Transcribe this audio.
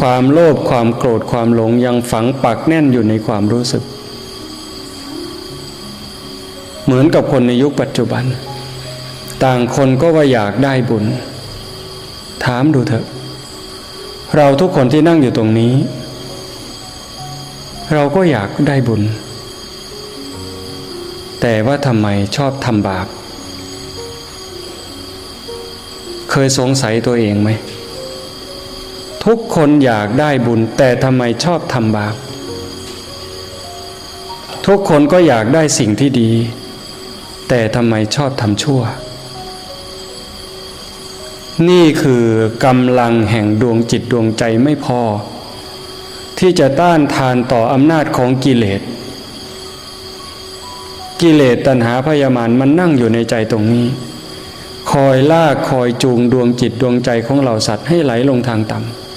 ความโลภความโกรธความหลงยังฝังปักแน่นอยู่ในความรู้สึก เหมือนกับคนในยุคปัจจุบัน ต่างคนก็ว่าอยากได้บุญ ถามดูเถอะ เราทุกคนที่นั่งอยู่ตรงนี้ เราก็อยากได้บุญ แต่ว่าทำไมชอบทำบาป เคยสงสัยตัวเองไหม ทุกคนอยากได้บุญ แต่ทำไมชอบทำบาป ทุกคนก็อยากได้สิ่งที่ดี แต่ทำไมชอบทำชั่ว นี่คือกำลังแห่งดวงจิตดวงใจไม่พอ ที่จะต้านทานต่ออำนาจของกิเลส กิเลสตัณหาพยามารมันนั่งอยู่ในใจตรงนี้คอยลากคอยจูงดวงจิตดวงใจของเราสัตว์ให้ไหลลงทางต่ำ